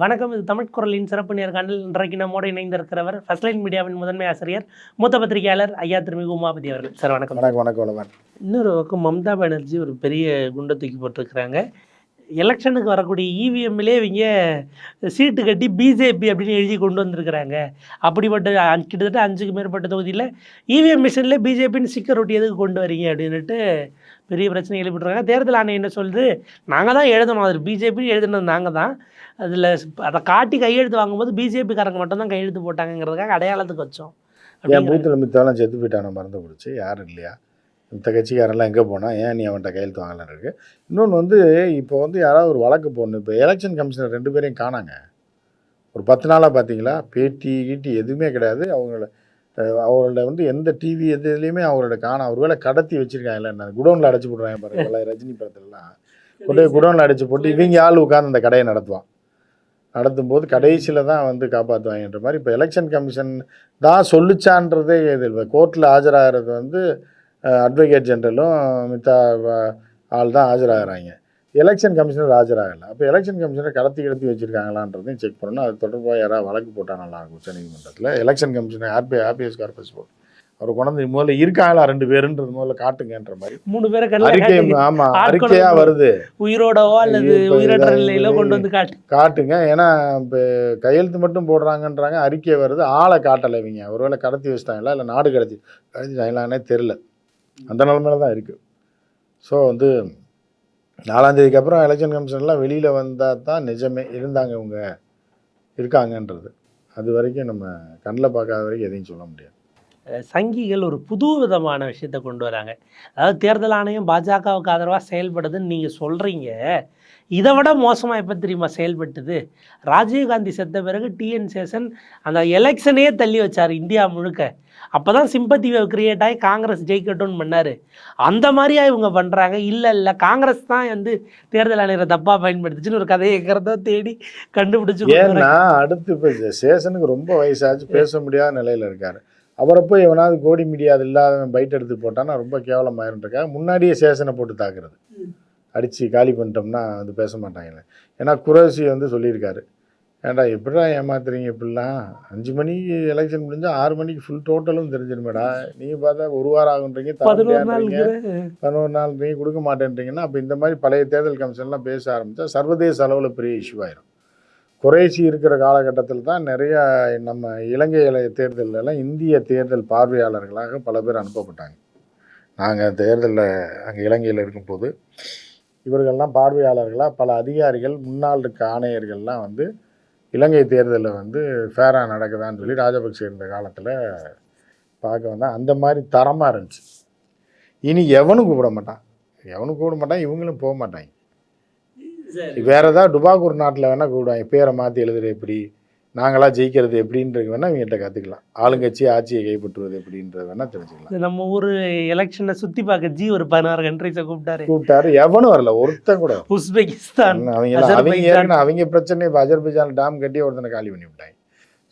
வணக்கம் இது தமிழ் குரலின் சிறப்பு நேர்காணல். இன்றைக்கு நம்மோடு இணைந்திருக்கிறவர் ஃபர்ஸ்ட் லைன் மீடியாவின் முதன்மை ஆசிரியர் மூத்த பத்திரிகையாளர் ஐயா திருமிகு உமாபதி அவர்கள். சார் வணக்கம். வணக்கம் வணக்கம் வணக்கம். இன்னொரு பக்கம் மம்தா பானர்ஜி ஒரு பெரிய குண்டை தூக்கி போட்டிருக்கிறாங்க. எலெக்ஷனுக்கு வரக்கூடிய E இவிஎம்மிலே இவங்க சீட்டு கட்டி பிஜேபி அப்படின்னு எழுதி கொண்டு வந்திருக்கிறாங்க. அப்படிப்பட்ட கிட்டத்தட்ட அஞ்சுக்கு மேற்பட்ட தொகுதியில் இவிஎம் மிஷினில் பிஜேபின்னு ஸ்டிக்கர் ஒட்டி எதுக்கு கொண்டு வரீங்க அப்படின்னுட்டு பெரிய பிரச்சனை எழுப்பிட்டுருக்காங்க. தேர்தல் ஆணையம் என்ன சொல்லுது? நாங்கள் தான் எழுதணும் அது பிஜேபி எழுதுனது நாங்கள் தான். அதில் அதை காட்டி கையெழுத்து வாங்கும்போது பிஜேபிக்காரங்க மட்டும் தான் கையெழுத்து போட்டாங்கங்கிறதுக்காக அடையாளத்துக்கு வச்சோம். என் பூத்தில் மித்தவெல்லாம் செத்து போயிட்டான மறந்து போடுச்சு யாரும் இல்லையா? மித்த கட்சிக்காரெல்லாம் எங்கே போனால் ஏன் நீ அவன்கிட்ட கையெழுத்து வாங்கலாம் இருக்கு. இன்னொன்று வந்து இப்போ வந்து யாராவது ஒரு வழக்கு போடணும். இப்போ எலெக்ஷன் கமிஷனர் ரெண்டு பேரையும் காணாங்க. ஒரு பத்து நாளாக பார்த்தீங்களா பேட்டி கீட்டி எதுவுமே கிடையாது. அவங்கள அவங்களோட வந்து எந்த டிவி எதுலேயுமே அவங்களோட காணோம் ஒருவேளை கடத்தி வச்சிருக்காங்கல்ல என்ன குடோனில் அடைச்சி போடுறாங்க பாருங்க எல்லாம் ரஜினி படத்துலலாம். கொண்டு குடோனில் அடைச்சி போட்டு இவங்க ஆள் உட்காந்து அந்த கடையை நடத்துவான். நடத்தும் போது கடைசியில் தான் வந்து காப்பாற்றுவாங்கன்ற மாதிரி இப்போ எலெக்ஷன் கமிஷன் தான் சொல்லுச்சான்றதே இது இல்லை. கோர்ட்டில் ஆஜராகிறது வந்து அட்வொகேட் ஜெனரலும் மித்த ஆள் தான் ஆஜராகிறாங்க. எலெக்ஷன் கமிஷனர் ஆஜராகலை அப்போ எலெக்ஷன் கமிஷனர் கடத்தி கடத்தி வச்சிருக்காங்களான்றதையும் செக் பண்ணணும். அது தொடர்பாக யாராவது வழக்கு போட்டால் நல்லா இருக்கும் உச்சநீதிமன்றத்தில். எலெக்ஷன் கமிஷனர் ஆர்பி ஆர்பிஎஸ் கார்பஸ் போர்டு அவர் கொண்டு முதல்ல இருக்காங்களா ரெண்டு பேருன்றது முதல்ல காட்டுங்கன்ற மாதிரி. மூணு பேரை அறிக்கை ஆமாம் அறிக்கையாக வருது. உயிரோடவோ அல்லது உயிரற்ற நிலையிலோ கொண்டு வந்து காட்டு. காட்டுங்க. ஏன்னா இப்போ கையெழுத்து மட்டும் போடுறாங்கன்றாங்க அறிக்கை வருது ஆளை காட்டலை இவங்க. ஒருவேளை கடத்தி வச்சிட்டாங்களா இல்லை நாடு கடத்தி கடத்திட்டாங்களான்னே தெரில அந்த நிலமையில தான் இருக்குது ஸோ வந்து நாலாந்தேதிக்கு அப்புறம் எலெக்ஷன் கமிஷன்லாம் வெளியில் வந்தால் தான் நிஜமே இருந்தாங்க இவங்க. இருக்காங்கன்றது. அது வரைக்கும் நம்ம கண்ணில் பார்க்காத வரைக்கும் எதையும் சொல்ல முடியாது. சங்கிகள் ஒரு புது விதமான விஷயத்தை கொண்டு வராங்க. அதாவது தேர்தல் ஆணையம் பாஜகவுக்கு ஆதரவாக செயல்படுதுன்னு நீங்கள் சொல்கிறீங்க இதை விட மோசமாக எப்போ தெரியுமா செயல்பட்டுது? ராஜீவ்காந்தி செத்த பிறகு டிஎன் சேஷன் அந்த எலெக்ஷனே தள்ளி வச்சார் இந்தியா முழுக்க. அப்போ தான் சிம்பத்தி கிரியேட் ஆகி காங்கிரஸ் ஜெயிக்கட்டும்னு பண்ணார். அந்த மாதிரியா இவங்க பண்ணுறாங்க இல்லை இல்லை. காங்கிரஸ் தான் வந்து தேர்தல் ஆணையரை தப்பாக பயன்படுத்துச்சுன்னு ஒரு கதையை இருக்கிறதோ தேடி கண்டுபிடிச்சு. ஏன்னா அடுத்து இப்போ சேஷனுக்கு ரொம்ப வயசாச்சு பேச முடியாத நிலையில் இருக்கார். அவரை போய் எவனாவது கோடி மீடியா அது இல்லாதவன் பைட் எடுத்து போட்டான்னா ரொம்ப கேவலமாயிருன்றக்காக முன்னாடியே சேஷனை போட்டு தாக்குறது. அடித்து காலி பண்ணிட்டோம்னா வந்து பேச மாட்டாங்கல்ல ஏன்னா குரேஷி வந்து சொல்லியிருக்காரு. ஏன்டா எப்படிடா ஏமாத்துறீங்க இப்படிலாம்? அஞ்சு மணிக்கு எலெக்ஷன் முடிஞ்சால் ஆறு மணிக்கு ஃபுல் டோட்டலும் தெரிஞ்சிருமேடா. நீங்கள் பார்த்தா ஒரு வாரம் ஆகுன்றீங்க தர பதினோரு நாள் நீங்கள் கொடுக்க மாட்டேன்றீங்கன்னா அப்போ இந்த மாதிரி பழைய தேர்தல் கமிஷன்லாம் பேச ஆரம்பித்தா சர்வதேச அளவில் பெரிய இஷ்யூ ஆயிரும். குறைசி இருக்கிற காலகட்டத்தில் தான் நிறைய நம்ம இலங்கை இல- தேர்தல்ல எல்லாம் இந்திய தேர்தல் பார்வையாளர்களாக பல பேர் அனுப்பப்பட்டாங்க. நாங்கள் தேர்தலில் அங்கே இலங்கையில் இருக்கும்போது இவர்கள்லாம் பார்வையாளர்களாக பல அதிகாரிகள் முன்னாள் இருக்க ஆணையர்கள்லாம் வந்து இலங்கை தேர்தலில் வந்து ஃபேராக நடக்குதான்னு சொல்லி ராஜபக்சே இருந்த காலத்தில் பார்க்க வந்தால் அந்த மாதிரி தரமாக இருந்துச்சு. இனி எவனும் கூப்பிட மாட்டான். எவனும் கூப்பிட மாட்டான் இவங்களும் போக மாட்டாங்க. வேற ஏதாவது டுபாகூர் நாட்டில் வேணால் கூப்பிடுவாங்க. பேரை மாற்றி எழுதுறது எப்படி? நாங்களா ஜெயிக்கிறது எப்படின்றது வேணால் இவங்ககிட்ட கற்றுக்கலாம் ஆளுங்கட்சி ஆட்சியை கைப்பற்றுவது எப்படின்றது வேணால் தெரிஞ்சுக்கலாம். நம்ம ஊர் எலெக்ஷனை சுற்றி பார்க்க ஜி ஒரு பதினாறு கண்ட்ரிஸை கூப்பிட்டாரு. கூப்பிட்டாரு. எவனும் வரல. ஒருத்தன் கூட. உஸ்பெகிஸ்தான் அவங்க அவங்க. ஏற்கனவே அவங்க பிரச்சனை இப்போ அஜர்பைஜான் டேம் கட்டி ஒருத்தனை காலி பண்ணி விட்டாங்க.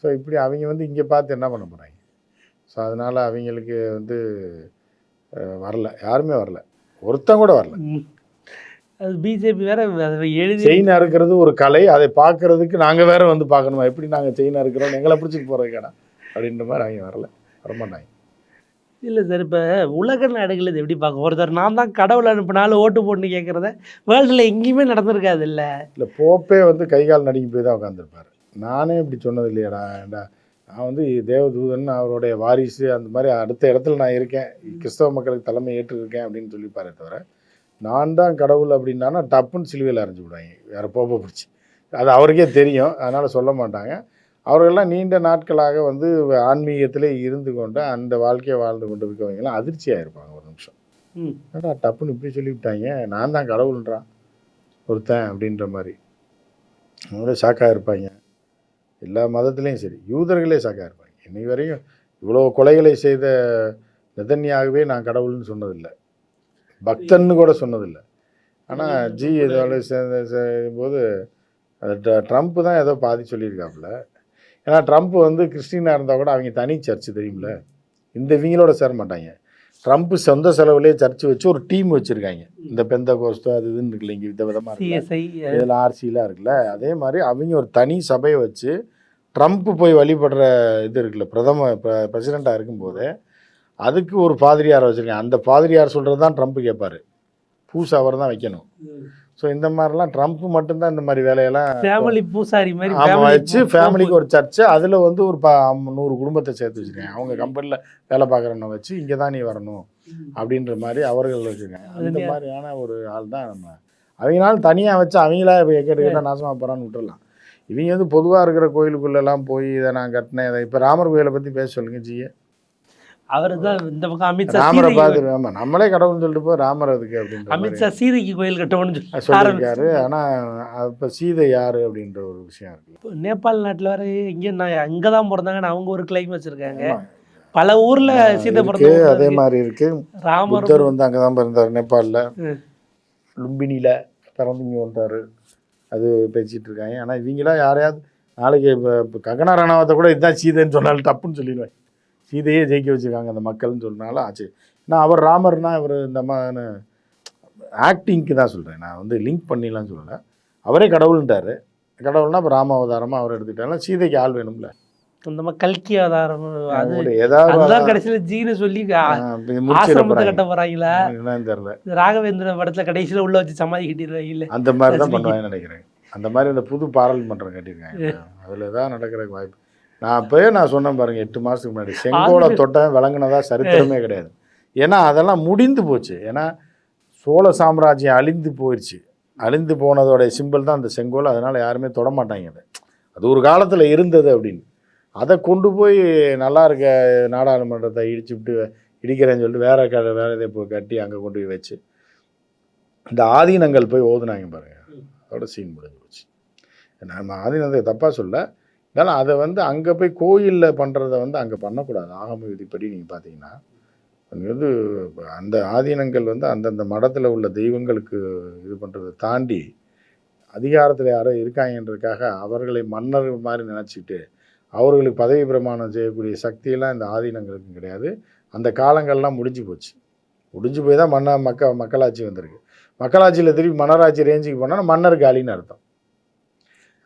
ஸோ இப்படி அவங்க வந்து இங்கே பார்த்து என்ன பண்ண போகிறாங்க ஸோ அதனால் அவங்களுக்கு வந்து வரல. யாருமே வரல. ஒருத்தன் கூட வரல. அது பிஜேபி வேற அதை எழுதி செயின் அறுக்கிறது ஒரு கலை அதை பார்க்கறதுக்கு நாங்கள் வேற வந்து பார்க்கணுமா? எப்படி நாங்கள் செயின் அறுக்கிறோம் எங்களை பிடிச்சிட்டு போகிறது கடா அப்படின்ற மாதிரி அவங்க வரல. வரமாட்டாங்க இல்லை சார் இப்போ உலக நாடுகள் இது எப்படி பார்க்க ஒருத்தர் நான் தான் கடவுள் அனுப்பினாலும் ஓட்டு போட்டுன்னு கேட்குறத வேர்ல்டில் எங்கேயுமே நடந்திருக்காது இல்லை. இல்லை போப்பே வந்து கை கால் நடுங்கி போய் தான் உட்காந்துருப்பார் நானே இப்படி சொன்னது இல்லையாடா ஏன்டா நான் வந்து தேவதூதன் அவருடைய வாரிசு அந்த மாதிரி அடுத்த இடத்துல நான் இருக்கேன். கிறிஸ்தவ மக்களுக்கு தலைமை ஏற்றிருக்கேன் அப்படின்னு சொல்லிப்பாரே தவிர நான் தான் கடவுள் அப்படின்னா டப்புன்னு சிலுவையில் அரைஞ்சு விடுவாங்க. வேறு போப்பை பிடிச்சி அது அவருக்கே தெரியும். அதனால் சொல்ல மாட்டாங்க. அவர்கள்லாம் நீண்ட நாட்களாக வந்து ஆன்மீகத்திலே இருந்து கொண்டு அந்த வாழ்க்கையை வாழ்ந்து கொண்டு இருக்கவங்கலாம் அதிர்ச்சியாக இருப்பாங்க ஒரு நிமிஷம். என்னடா டப்புன்னு இப்படி சொல்லிவிட்டாங்க. நான் தான் கடவுள்ன்றான் ஒருத்தன் அப்படின்ற மாதிரி. அவங்களே ஷாக்காக இருப்பாங்க. எல்லா மதத்துலேயும் சரி. யூதர்களே ஷாக்காக இருப்பாங்க. இன்னைக்கு வரையும் இவ்வளோ கொலைகளை செய்த நெதன்யாகவே நான் கடவுள்னு சொன்னதில்லை. பக்தன்னு கூட சொன்னதில்லை. ஆனால் ஜி இதோட சேர்ந்த போது அது ட்ரம்ப் தான் ஏதோ பாதி சொல்லியிருக்காப்புல. ஏன்னா ட்ரம்ப் வந்து கிறிஸ்டினாக இருந்தால் கூட அவங்க தனி சர்ச்சு தெரியுமில்ல இந்த இவங்களோட சேர மாட்டாங்க. ட்ரம்ப் சொந்த செலவுலேயே சர்ச் வச்சு ஒரு டீம் வச்சுருக்காங்க. இந்த பெந்த கோஸ்தோ அது இதுன்னு இருக்குல்ல இங்கே வித விதமாக இருக்குல்ல. இதில் ஆர்சிலாம் இருக்குல்ல. அதே மாதிரி அவங்க ஒரு தனி சபையை வச்சு ட்ரம்ப் போய் வழிபடுற இது இருக்குல்ல பிரதம பிரசிடெண்ட்டாக இருக்கும்போது அதுக்கு ஒரு பாதிரியார் வச்சுருக்காங்க. அந்த பாதிரியார் சொல்கிறது தான் ட்ரம்ப் கேட்பாரு பூசை அவர் தான் வைக்கணும். ஸோ இந்த மாதிரிலாம் ட்ரம்ப் மட்டும்தான் இந்த மாதிரி வேலையெல்லாம் ஃபேமிலி பூசாரி மாதிரி ஆமாம் வச்சு ஃபேமிலிக்கு ஒரு சர்ச்சு அதில் வந்து ஒரு ப நூறு குடும்பத்தை சேர்த்து வச்சுருக்காங்க. அவங்க கம்பெனியில் வேலை பார்க்குறவனை வச்சு இங்கே தான் நீ வரணும் அப்படின்ற மாதிரி அவர்கள் வச்சுருக்காங்க. அந்த அது மாதிரியான ஒரு ஆள் தான் நம்ம. அவங்களால தனியாக வச்சு அவங்களா இப்போ கேட்டு கேட்டால் நாசமாக போகிறான்னு விட்டுறலாம். இவங்க வந்து பொதுவாக இருக்கிற கோயிலுக்குள்ளெல்லாம் போய் இதை நான் கட்டினேன் இதை இப்போ ராமர் கோயிலை பற்றி பேச சொல்லுங்க ஜியே. அவரு தான் இந்த பக்கம் அமித்ஷா ராமரை பார்த்து ஆமாம் நம்மளே கடவுள்னு சொல்லிட்டு போய் ராமர் அதுக்கு அப்படின்ற மாதிரி அமித்ஷா சீதைக்கு கோயில் கட்டணும்னு சொல்லி சொல்லியிருக்காரு. ஆனால் இப்போ சீதை யார் அப்படின்ற ஒரு விஷயம் இருக்கு. இப்போ நேபாள் நாட்டுல வர இங்க நான் அங்கே தான் பிறந்தாங்கன்னு அவங்க ஒரு கிளைம் வச்சிருக்காங்க. பல ஊர்ல சீதை பிறந்த அதே. மாதிரி இருக்கு. ராமர் புத்தர் வந்து அங்கே தான் பிறந்தார் நேபாளில். லும்பினியில் பிறந்து இங்கே வந்தார். அது பேசிகிட்டு இருக்காங்க. ஆனால் இவங்களாம் யாரையாவது நாளைக்கு இப்போ கங்கனா ரணாவத்தை கூட இதுதான் சீதைன்னு சொன்னாலும் தப்புன்னு சொல்லிடுவேன். சீதையே ஜெயிக்க வச்சுருக்காங்க அந்த மக்கள்னு சொன்னாலும் ஆச்சு. நான் அவர் ராமர்னா இவர் இந்த மாதிரி ஆக்டிங்க்கு தான் சொல்கிறேன் நான் வந்து லிங்க் பண்ணிலாம் சொல்லலை. அவரே கடவுள்ன்ட்டாரு. கடவுள்னா இப்போ ராம அவதாரமாக அவர் எடுத்துக்கிட்டாலும் சீதைக்கு ஆள் வேணும்ல. அந்த மாதிரி கல்கி ஆதாரம் அது ஏதாவது கடைசியில ஜீனு சொல்லி ஆசிரமத்தை. கட்ட போறாங்களா? என்னன்னு தெரியல. இந்த ராகவேந்திர படத்துல கடைசியில உள்ள வச்சு சமாதி கட்டிடுவாங்கல்ல அந்த மாதிரி தான். பண்ணுவாங்கன்னு நினைக்கிறேன். அந்த மாதிரி இந்த புது பாராளுமன்றம் கட்டியிருக்காங்க. அதில் தான் நடக்கிறதுக்கு வாய்ப்பு. நான் அப்போயே நான் சொன்னேன் பாருங்க எட்டு மாதத்துக்கு முன்னாடி. செங்கோலை தொட்டம் விளங்குனதா சரித்திரமே கிடையாது. ஏன்னா அதெல்லாம் முடிந்து போச்சு. ஏன்னா சோழ சாம்ராஜ்யம் அழிந்து போயிடுச்சு அழிந்து போனதோட சிம்பிள் தான் அந்த செங்கோல். அதனால் யாருமே தொட மாட்டாங்க அதை. அது ஒரு காலத்தில் இருந்தது அப்படின்னு. அதை கொண்டு போய் நல்லா இருக்க நாடாளுமன்றத்தை இடிச்சு விட்டு இடிக்கிறேன்னு சொல்லிட்டு வேற க வேற இதை போய் கட்டி அங்கே கொண்டு போய் வச்சு இந்த ஆதீனங்கள் போய் ஓதுனாங்க பாருங்க. அதோட சீன் முடிஞ்சு போச்சு. நம்ம ஆதீனத்தை தப்பாக சொல்ல இருந்தாலும் அதை வந்து அங்கே போய் கோயிலில் பண்ணுறத வந்து அங்கே பண்ணக்கூடாது. ஆகம விதிப்படி நீங்கள் பார்த்தீங்கன்னா வந்து அந்த ஆதீனங்கள் வந்து அந்தந்த மடத்தில் உள்ள தெய்வங்களுக்கு இது பண்ணுறதை தாண்டி அதிகாரத்தில் யாரோ இருக்காங்கன்றதுக்காக அவர்களை மன்னர் மாதிரி நினச்சிட்டு அவர்களுக்கு பதவி பிரமாணம் செய்யக்கூடிய சக்தியெல்லாம் இந்த ஆதீனங்களுக்கு கிடையாது. அந்த காலங்கள்லாம் முடிஞ்சு போச்சு. முடிஞ்சு போய் தான் மன்ன மக்க மக்களாட்சி வந்திருக்கு. மக்களாட்சியில் திருப்பி மன்னராட்சி ரேஞ்சுக்கு போனால் மன்னர் காலின்னு அர்த்தம்.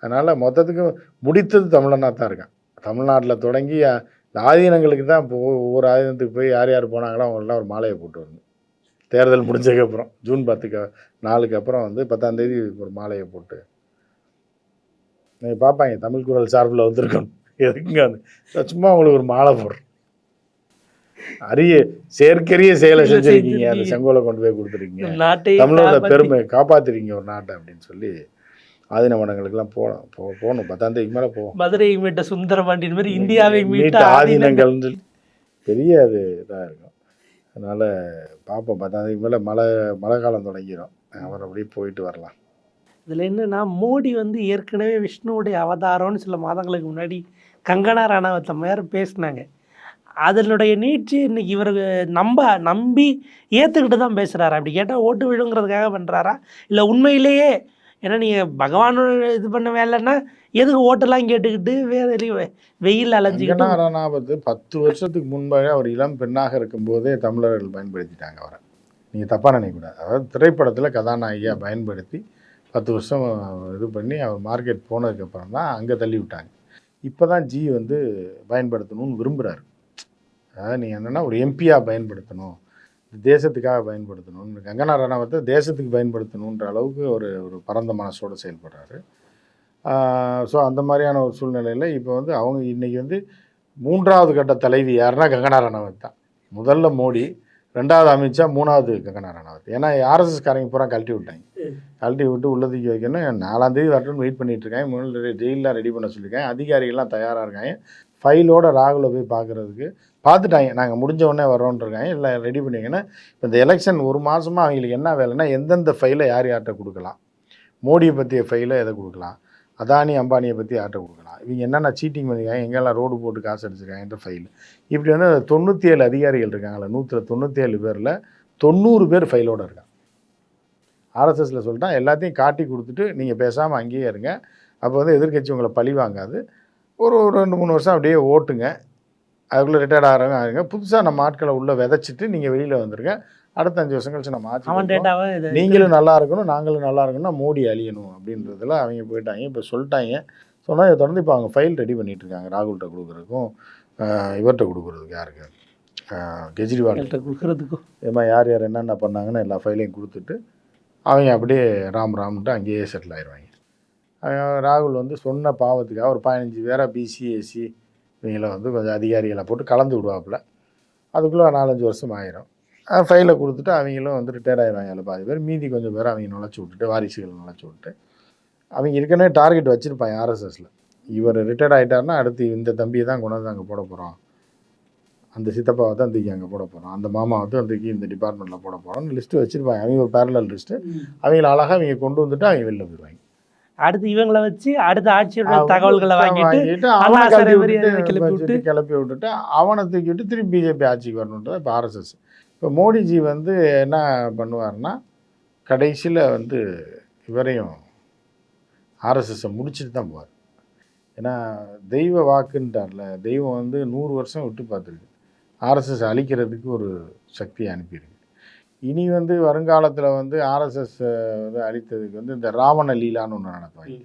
அதனால் மொத்தத்துக்கு முடித்தது தமிழனாக தான் இருக்கான். தமிழ்நாட்டில் தொடங்கி இந்த ஆதீனங்களுக்கு தான் இப்போ ஒவ்வொரு ஆதீனத்துக்கு போய் யார் யார் போனாங்களோ அவங்களாம் ஒரு மாலையை போட்டு வரணும். தேர்தல் முடிஞ்சதுக்கப்புறம் ஜூன் பத்துக்கு நாலுக்கு அப்புறம் வந்து பத்தாம் தேதி ஒரு மாலையை போட்டு. நீங்கள் பார்ப்பாங்க தமிழ் குரல் சார்பில் வந்திருக்கணும். எதுக்குங்க அது? சும்மா உங்களுக்கு ஒரு மாலை போடுறோம் அரிய செயற்கரிய செயலை செஞ்சிருக்கீங்க. அந்த. செங்கோலை கொண்டு போய் கொடுத்துருக்கீங்க. தமிழோட பெருமை காப்பாத்துறீங்க ஒரு நாட்டை அப்படின்னு சொல்லி ஆதீன மடங்களுக்கெல்லாம் போ போகணும். பத்தாம் தேதிக்கு மேலே போவோம் மதுரையை மீட்ட சுந்தரபாண்டியன் மாதிரி இந்தியாவை மீட்ட ஆதீனங்கள் பெரிய அது இதாக இருக்கும். அதனால் பார்ப்போம் பத்தாம் தேதிக்கு மேலே மழை மழை காலம் தொடங்கிடும் அவர் அப்படியே போயிட்டு வரலாம். இதில் என்னன்னா மோடி வந்து ஏற்கனவே விஷ்ணுவுடைய அவதாரம்னு சில மாதங்களுக்கு முன்னாடி கங்கனா ராணாவத் அம்மையார் பேசினாங்க. அதனுடைய நீட்சி இன்னைக்கு இவர் நம்ப நம்பி ஏற்றுக்கிட்டு தான் பேசுகிறாரா அப்படி கேட்டால் ஓட்டு விழுங்கிறதுக்காக பண்ணுறாரா இல்லை உண்மையிலேயே ஏன்னா நீங்கள் பகவான் இது பண்ண வேலைன்னா எதுக்கு ஓட்டெல்லாம் கேட்டுக்கிட்டு வேற வெயில் அலைஞ்சிக்கிட்டு? கங்கனாரானாபத்து பத்து வருஷத்துக்கு முன்பாக அவர் இளம் பெண்ணாக இருக்கும்போதே தமிழர்கள் பயன்படுத்திட்டாங்க அவரை. நீங்கள் தப்பாக நினைக்கக்கூடாது. அதாவது திரைப்படத்தில் கதாநாயகியாக பயன்படுத்தி பத்து வருஷம் இது பண்ணி அவர் மார்க்கெட் போனதுக்கப்புறம் தான் அங்கே தள்ளி விட்டாங்க. இப்போ தான் ஜி வந்து பயன்படுத்தணும்னு விரும்புகிறாரு அதாவது நீங்கள் என்னென்னா ஒரு எம்பியாக பயன்படுத்தணும். தேசத்துக்காக பயன்படுத்தணும்னு கங்கனா ரணாவத்தை தேசத்துக்கு பயன்படுத்தணுன்ற அளவுக்கு ஒரு ஒரு பரந்த மனசோடு செயல்படுறாரு. ஸோ அந்த மாதிரியான ஒரு சூழ்நிலையில் இப்போ வந்து அவங்க இன்றைக்கி வந்து மூன்றாவது கட்ட தலைவி யாருன்னா கங்கனா ரணாவத் தான். முதல்ல மோடி ரெண்டாவது அமித்ஷா மூணாவது கங்கனா ரணாவத் ஏன்னா ஆர்எஸ்எஸ் காரங்க பூரா கழட்டி விட்டாங்க. கழட்டி விட்டு உள்ளதுக்கு வைக்கணும். நாலாம் தேதி வரட்டும்னு வெயிட் பண்ணிட்டு இருக்காங்க. முதல்ல ஜெயிலில் ரெடி பண்ண சொல்லியிருக்காங்க. அதிகாரிகள்லாம் தயாராக இருக்காங்க. ஃபைலோட ராகுல போய் பார்க்குறதுக்கு பார்த்துட்டாங்க நாங்கள் முடிஞ்ச உடனே வரோன்றிருக்காங்க இல்லை ரெடி பண்ணிங்கன்னா இப்போ இந்த எலெக்ஷன் ஒரு மாதமாக அவங்களுக்கு என்ன வேலைன்னா எந்தெந்த ஃபைலை யார் யார்கிட்ட கொடுக்கலாம்? மோடியை பற்றிய ஃபைலை எதை கொடுக்கலாம்? அதானி அம்பானியை பற்றி யார்கிட்ட கொடுக்கலாம்? இவங்க என்னென்ன சீட்டிங் பண்ணியிருக்காங்க எங்கெல்லாம் ரோடு போட்டு காசு அடிச்சிருக்காங்கன்ற ஃபைல் இப்படி வந்து தொண்ணூற்றி ஏழு அதிகாரிகள் இருக்காங்களே நூற்றில் தொண்ணூற்றி ஏழு பேரில் தொண்ணூறு பேர் ஃபைலோடு இருக்காங்க. ஆர்எஸ்எஸில் சொல்லிட்டான் எல்லாத்தையும் காட்டி கொடுத்துட்டு நீங்கள் பேசாமல் அங்கேயே இருங்க. அப்போ வந்து எதிர்க்கட்சி உங்களை பழி வாங்காது ஒரு ஒரு ரெண்டு மூணு வருஷம் அப்படியே ஓட்டுங்க. அதுக்குள்ளே ரிட்டையர்ட் ஆகிறவங்க ஆகுங்க புதுசாக நம்ம ஆட்களை உள்ளே விதைச்சிட்டு நீங்கள் வெளியில் வந்துருங்க. அடுத்த அஞ்சு வருஷம் கழிச்சு நம்ம ஆட்சி இது நீங்களும் நல்லா இருக்கணும் நாங்களும் நல்லா இருக்கணும்னா மோடி அழியணும் அப்படின்றதுல அவங்க போயிட்டாங்க. இப்போ சொல்லிட்டாங்க. சொன்னால் இதை தொடர்ந்து இப்போ அவங்க ஃபைல் ரெடி பண்ணிட்டு இருக்காங்க. ராகுல்கிட்ட கொடுக்குறதுக்கும் இவர்கிட்ட கொடுக்குறதுக்கு யாருக்கு? ஆஹ் கெஜ்ரிவால். கொடுக்கறதுக்கும். இது மாதிரி யார் யார் என்னென்ன பண்ணாங்கன்னு எல்லா ஃபைலையும் கொடுத்துட்டு அவங்க அப்படியே ராம் ராம்ன்ட்டு அங்கேயே செட்டில் ஆயிடுவாங்க ராகுல் வந்து சொன்ன பாவத்துக்காக ஒரு பதினஞ்சு பேரை பிசி எஸ்சி இவங்கள வந்து கொஞ்சம் அதிகாரிகளை போட்டு கலந்து விடுவாப்புல. அதுக்குள்ளே நாலஞ்சு வருஷம் ஆயிரும். ஃபைலை கொடுத்துட்டு அவங்களும் வந்து ரிட்டையர் ஆயிடுவாங்க. அதில் பாதி பேர் மீதி கொஞ்சம் பேர் அவங்க நுழைச்சி விட்டுட்டு வாரிசுகள் நுழைச்சி விட்டு அவங்க ஏற்கனவே டார்கெட் வச்சுருப்பாங்க ஆர்எஸ்எஸில் இவர் ரிட்டையர்ட் ஆகிட்டாருன்னா அடுத்து இந்த தம்பியை தான் கொண்டு வந்து அங்கே போட போகிறோம் அந்த சித்தப்பாவை தான் தூக்கி அங்கே போட போகிறோம் அந்த மாமாவை தான் தூக்கி இந்த டிபார்ட்மெண்ட்டில் போட போகிறோம்னு லிஸ்ட்டு வச்சுருப்பாங்க. அவங்க ஒரு பேரலல் லிஸ்ட்டு அவங்கள அழகாக அவங்க கொண்டு வந்துட்டு அவங்க வெளில போயிடுவாங்க. அடுத்து இவங்கள வச்சு அடுத்த ஆட்சியோட தகவல்களை வாங்கிட்டு கிளப்பி விட்டு கிளப்பி விட்டுட்டு அவனை தூக்கி விட்டு திருப்பி பிஜேபி ஆட்சிக்கு வரணுன்றது இப்போ ஆர்எஸ்எஸ் இப்போ மோடிஜி வந்து என்ன பண்ணுவார்னா கடைசியில் வந்து இவரையும் ஆர்எஸ்எஸ்ஸை முடிச்சுட்டு தான் போவார். ஏன்னா தெய்வ வாக்குன்ட்டார்ல தெய்வம் வந்து நூறு வருஷம் விட்டு பார்த்துருக்கு. ஆர்எஸ்எஸ் அழிக்கிறதுக்கு ஒரு சக்தியை அனுப்பியிருக்கு. இனி வந்து வருங்காலத்தில் வந்து ஆர்எஸ்எஸ் வந்து அழித்ததுக்கு வந்து இந்த ராவண லீலான்னு ஒன்று நடத்துவாங்க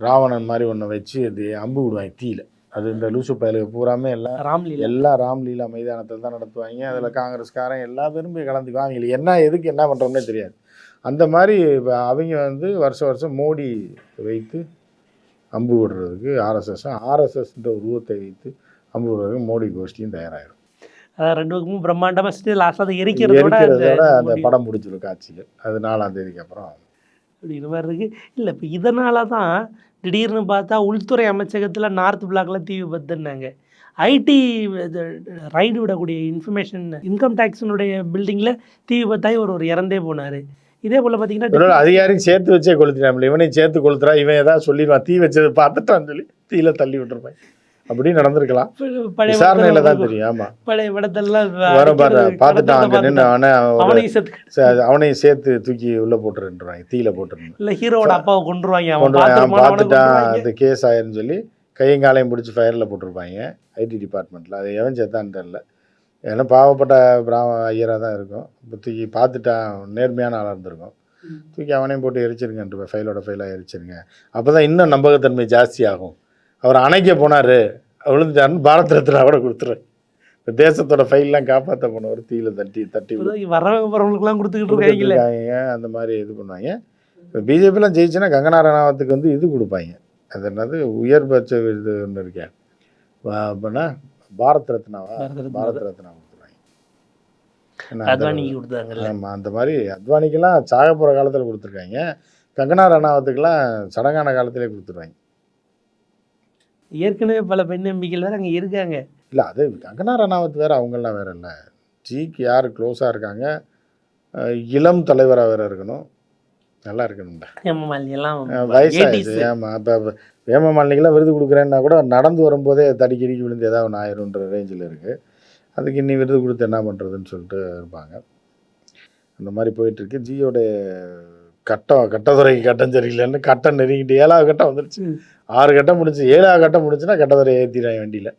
ராவணன் மாதிரி ஒன்று வச்சு அது அம்பு விடுவாங்க தீயில. அது இந்த லூசு பயலுக்கு பூராமே எல்லாம் ராம்லீலா எல்லா ராம்லீலா மைதானத்தில் தான் நடத்துவாங்க. அதில் காங்கிரஸ்காரன் எல்லா பேரும் போய் கலந்துக்குவாங்க அவங்களுக்கு என்ன எதுக்கு என்ன பண்ணுறோம்னே தெரியாது. அந்த மாதிரி இப்ப அவங்க வந்து வருஷம் வருஷம் மோடி வைத்து அம்பு விடுறதுக்கு ஆர்எஸ்எஸ் ஆர்எஸ்எஸ்ன்ற உருவத்தை வைத்து அம்பு விடுறதுக்கு மோடி கோஷ்டியும் தயாராகிடும் அதான் ரெண்டு பக்கமும் பிரம்மாண்டமா செஞ்சு லாஸ்ட் அதை எரிக்கிறதோட அந்த. படம் முடிச்சிடும் காட்சிகள். அது நாலாம் தேதிக்கு அப்புறம். அப்படிங்கிற மாதிரி இருக்கு. இல்லை இப்போ இதனால தான் திடீர்னு பார்த்தா உள்துறை அமைச்சகத்தில் நார்த் பிளாக்ல தீ விபத்துன்னாங்க. ஐடி ரைடு விடக்கூடிய இன்ஃபர்மேஷன் இன்கம் டேக்ஸினுடைய பில்டிங்கில் தீ விபத்தாகி ஒரு ஒரு இறந்தே போனார். இதே போல் பார்த்தீங்கன்னா அதிகாரியும் சேர்த்து வச்சே கொளுத்திடாமல இவனையும் சேர்த்து கொளுத்துறா. இவன் ஏதாவது சொல்லிடுவான். தீ வச்சதை பார்த்துட்டான்னு சொல்லி தீயில தள்ளி விட்டுருப்பான். அப்படி நடந்திருக்கலாம். விசாரணையில தான் தெரியும் ஆமா. பழைய படத்தெல்லாம் வரும் பாரு பார்த்துட்டான் அங்கே நின்று அவனை அவனையும் சேர்த்து தூக்கி உள்ள போட்டுருன்றாங்க தீயில போட்டுருந்தேன் இல்லை ஹீரோவோட அப்பாவை கொண்டுருவாங்க அவன் கொண்டு அவன் பார்த்துருப்பான் அவனை பார்த்துட்டான். அது கேஸ் ஆயிருன்னு சொல்லி கையும் காலையும் பிடிச்சி ஃபயரில் போட்டிருப்பாங்க ஐடி டிபார்ட்மெண்ட்டில் அது எவன் சேர்த்தான்னு தெரில ஏன்னா பாவப்பட்ட பிராம ஐயராக தான் இருக்கும். இப்போ தூக்கி பார்த்துட்டான் நேர்மையான ஆளாக இருந்திருக்கும். தூக்கி அவனையும் போட்டு எரிச்சிருங்கன்ட்டு ஃபைலோட ஃபைலாக எரிச்சிருங்க. அப்போ தான் இன்னும் நம்பகத்தன்மை ஜாஸ்தி ஆகும் அவர் அணைக்க போனார். விழுந்துட்டாருன்னு பாரத் ரத்னா கூட கொடுத்துருவேன் இந்த தேசத்தோட ஃபைல்லாம் காப்பாற்ற போனவர் தீயில தட்டி தட்டி வரவங்க போறவங்களுக்குலாம் கொடுத்துக்கிட்டு அந்த மாதிரி இது பண்ணுவாங்க. இப்போ பிஜேபிலாம் ஜெயிச்சுன்னா கங்கனா ரணாவத்துக்கு வந்து இது கொடுப்பாங்க. அது என்னது? உயர்பட்ச விருது ஒன்று இருக்கேன் அப்படின்னா பாரத் ரத்னாவா? பாரத் ரத்னா. கொடுத்துருவாங்க. ஏன்னா அது- அத்வானிக்கு கொடுத்தாங்கல்ல? ஆமா அந்த மாதிரி அத்வானிக்கெல்லாம் சாக போகிற காலத்தில் கொடுத்துருக்காங்க. கங்கனா ரணாவத்துக்கெல்லாம் சடங்கான காலத்திலே கொடுத்துருவாங்க. ஏற்கனவே பல பெண் நம்பிக்கைகள் வேற அங்க இருக்காங்க. இல்லை அது கங்கனா ரணாவத் வேறு அவங்கெல்லாம் வேற இல்லை. ஜிக்கு யார் க்ளோஸாக இருக்காங்க இளம் தலைவராக வேற இருக்கணும். நல்லா இருக்கணும்டா. வயசாகிடுச்சு 80s. ஆமாம் இப்போ வேம மாலினிக்கெல்லாம் விருது கொடுக்குறேன்னா கூட நடந்து வரும்போதே தடிக்கி இடிக்கி விழுந்து ஏதாவது ஒன்று ஆயிரும்ன்ற ரேஞ்சில் இருக்குது அதுக்கு இன்னி விருது கொடுத்து என்ன பண்ணுறதுன்னு சொல்லிட்டு இருப்பாங்க. அந்த மாதிரி போயிட்டுருக்கு. ஜியோட கட்டம் கட்டத்துறைக்கு கட்டம் சரியில்லைன்னு கட்டம் நெருங்கிட்டு ஏழாவது கட்டம் வந்துருச்சு. ஆறு கட்டம் முடிச்சு ஏழாவது கட்டம் முடிச்சுன்னா கட்டத்துறை ஏற்றிடுறாங்க வண்டியில்.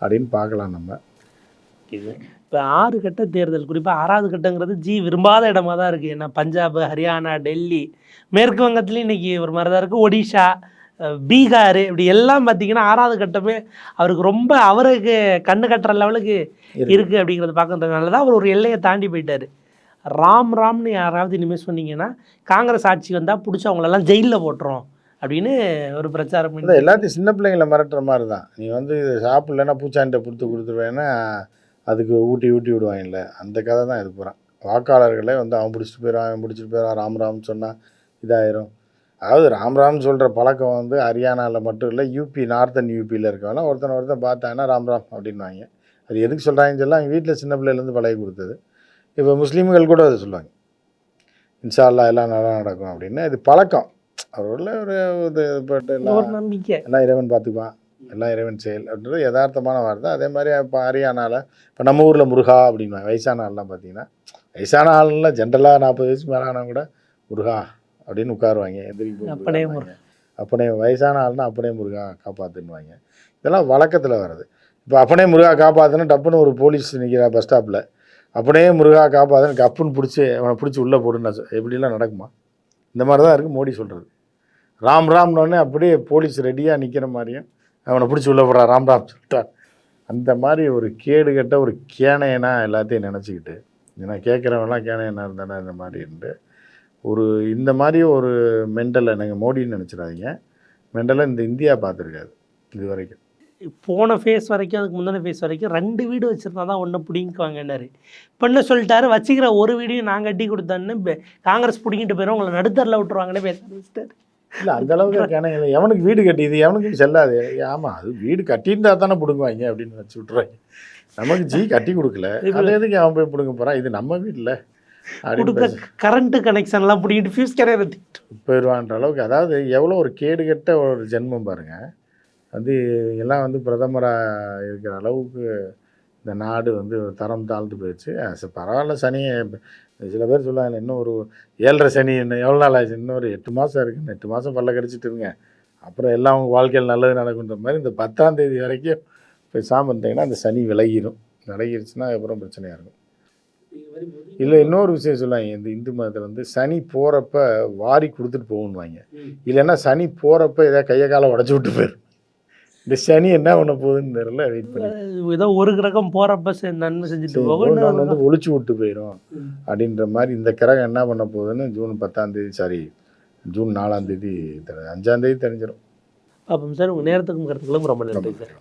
அப்படின்னு பார்க்கலாம் நம்ம. இது. இப்போ ஆறு கட்ட தேர்தல் குறிப்பாக ஆறாவது கட்டங்கிறது ஜி விரும்பாத இடமா தான் இருக்குது ஏன்னா பஞ்சாப் ஹரியானா டெல்லி மேற்கு வங்கத்துலேயும் இன்னைக்கு ஒரு மாதிரி தான் இருக்குது ஒடிஷா பீகார் இப்படி எல்லாம் பார்த்தீங்கன்னா ஆறாவது கட்டமே அவருக்கு ரொம்ப அவருக்கு கண்ணு கட்டுற லெவலுக்கு இருக்கு. இருக்குது அப்படிங்கிறத பார்க்கறதுனால தான் அவர் ஒரு எல்லையை தாண்டி போயிட்டார். ராம் ராம்னு யாராவது இனிமேல் சொன்னீங்கன்னா காங்கிரஸ் ஆட்சி வந்தால் பிடிச்சி அவங்களெல்லாம் ஜெயிலில் போட்டுரும். அப்படின்னு ஒரு பிரச்சாரம் பண்ணி எல்லாத்தையும் சின்ன பிள்ளைங்கள மிரட்டுற மாதிரி தான் நீ வந்து இது சாப்பிட்லன்னா பூச்சாண்டிட்ட கொடுத்து கொடுத்துருவேன்னா அதுக்கு ஊட்டி ஊட்டி விடுவாங்கல்ல அந்த கதை தான் இது பூரா. வாக்காளர்களே வந்து அவன் பிடிச்சிட்டு போயிடுவான் அவன் பிடிச்சிட்டு போயிடுவான் ராம் ராம் சொன்னால் இதாயிரும். அதாவது ராம் ராம் சொல்கிற பழக்கம் வந்து ஹரியானாவில் மட்டும் இல்லை யூபி நார்த்தன் யூபியில் இருக்கவனா ஒருத்தன் ஒருத்தன் பார்த்தாங்கன்னா ராம் ராம் அப்படின்வாங்க அது எதுக்கு சொல்கிறாங்கன்னு சொல்ல அவங்க வீட்டில் சின்ன பிள்ளையிலேருந்து பழகி கொடுத்தது. இப்போ முஸ்லீம்கள் கூட அதை சொல்லுவாங்க. இன்ஷா அல்லாஹ் எல்லாம் நல்லா நடக்கும் அப்படின்னு. இது பழக்கம். அவரோட ஒரு இது நம்பிக்கை. எல்லாம் இறைவன் பார்த்துக்குவான். எல்லாம் இறைவன் செயல் அப்படின்றது யதார்த்தமான வார்த்தை. அதே மாதிரி இப்போ ஹரியானாவில் இப்போ நம்ம ஊரில் முருகா அப்படின்னா வயசான ஆள்லாம் பார்த்தீங்கன்னா வயசான ஆள்லாம் ஜென்ரலாக நாற்பது வயசு மேலே கூட முருகா அப்படின்னு உட்காருவாங்க. எந்திரிக்கு அப்பனே அப்பனே வயசான ஆள்னா அப்பனே முருகா காப்பாற்றுன்னுவாங்க இதெல்லாம் வழக்கத்தில் வருது. இப்போ அப்பனே முருகா காப்பாற்றுன்னு டப்புன்னு ஒரு போலீஸ் நிற்கிறா பஸ் ஸ்டாப்பில் அப்பனே முருகா காப்பாற்றுன்னு கப்புன்னு பிடிச்சி அவனை பிடிச்சி உள்ளே போடுன்னு எப்படிலாம் நடக்குமா? இந்த மாதிரி தான் இருக்குது மோடி சொல்கிறது ராம் ராம்னோடனே அப்படியே போலீஸ் ரெடியாக நிற்கிற மாதிரியும் அவனை பிடிச்சி உள்ள போடுறா ராம் ராம் சொல்லிட்டான் அந்த மாதிரி ஒரு கேடு கட்ட ஒரு கேனையனா எல்லாத்தையும் நினச்சிக்கிட்டு ஏன்னா கேட்குறவன்லாம் கேனையனா இருந்தானே இந்த மாதிரி இருந்து ஒரு இந்த மாதிரி ஒரு மெண்டலை நீங்கள் மோடின்னு நினச்சிடாதீங்க. மெண்டலை இந்த இந்தியா பார்த்துருக்காது இது வரைக்கும் போன ஃபேஸ் வரைக்கும் அதுக்கு முந்தின ஃபேஸ் வரைக்கும் ரெண்டு வீடு வச்சுருந்தா தான் ஒன்று பிடிங்குவாங்கன்னாரு. என்ன சொல்லிட்டாரு? வச்சுக்கிற ஒரு வீடையும் நான் கட்டி கொடுத்தேன்னு காங்கிரஸ் பிடிங்கிட்டு போயிடும் உங்களை நடுத்தரில் விட்டுருவாங்கன்னு பேச ஆரம்பிச்சிட்டாரு இல்லை அந்த அளவுக்கு இல்லை. எவனுக்கு வீடு கட்டியது? எவனுக்கும் செல்லாது. ஆமாம் அது வீடு கட்டியிருந்தா தானே பிடுங்குவாங்க அப்படின்னு வச்சு விட்ருவாங்க நமக்கு ஜி கட்டி கொடுக்கல. அது எதுக்கு அவன் போய் பிடுங்க போகிறான் இது நம்ம வீட்டில் கொடுக்க கரண்ட்டு கனெக்ஷன்லாம் பிடிங்கிட்டு ஃபியூஸ் கேரியர் போயிடுவான்ற அளவுக்கு. அதாவது எவ்வளோ ஒரு கேடுகெட்ட ஒரு ஜென்மம் பாருங்க. வந்து எல்லாம் வந்து பிரதமராக இருக்கிற அளவுக்கு இந்த நாடு வந்து தரம் தாழ்ந்து போயிடுச்சு. சரி, பரவாயில்ல சனி சில பேர் சொல்லுவாங்க இன்னும் ஒரு ஏழரை சனி இன்னும் எவ்வளோ நாள் ஆச்சு? இன்னும் ஒரு எட்டு மாதம் இருக்குன்னு எட்டு மாதம் பல்ல கடிச்சிட்டு இருங்க. அப்புறம் எல்லாம் உங்கள் வாழ்க்கையில் நல்லது நடக்குன்ற மாதிரி இந்த பத்தாம் தேதி வரைக்கும் பேசாமல் இருந்தீங்கன்னா அந்த சனி விலகிரும். விலகிருச்சுன்னா அப்புறம் பிரச்சனையாக இருக்கும். இல்லை இன்னொரு விஷயம் சொல்லுவாங்க இந்த இந்து மதத்தில் வந்து சனி போகிறப்ப வாரி கொடுத்துட்டு போகணுவாங்க இல்லைன்னா சனி போகிறப்ப ஏதாவது கையை காலை உடச்சி விட்டு போயிடும் இந்த சனி என்ன பண்ண போகுதுன்னு தெரியல வெயிட் பண்ணி ஏதோ ஒரு கிரகம் போகிறப்ப நன்மை செஞ்சுட்டு போகும். இன்னொரு வந்து ஒழிச்சு விட்டு போயிடும் அப்படின்ற மாதிரி இந்த கிரகம் என்ன பண்ண போகுதுன்னு ஜூன் பத்தாம் தேதி சாரி ஜூன் நாலாம் தேதி அஞ்சாம் தேதி தெரிஞ்சிடும் அப்போ சார் உங்கள் நேரத்துக்கும் கருத்துக்களும் ரொம்ப நன்றி சார்.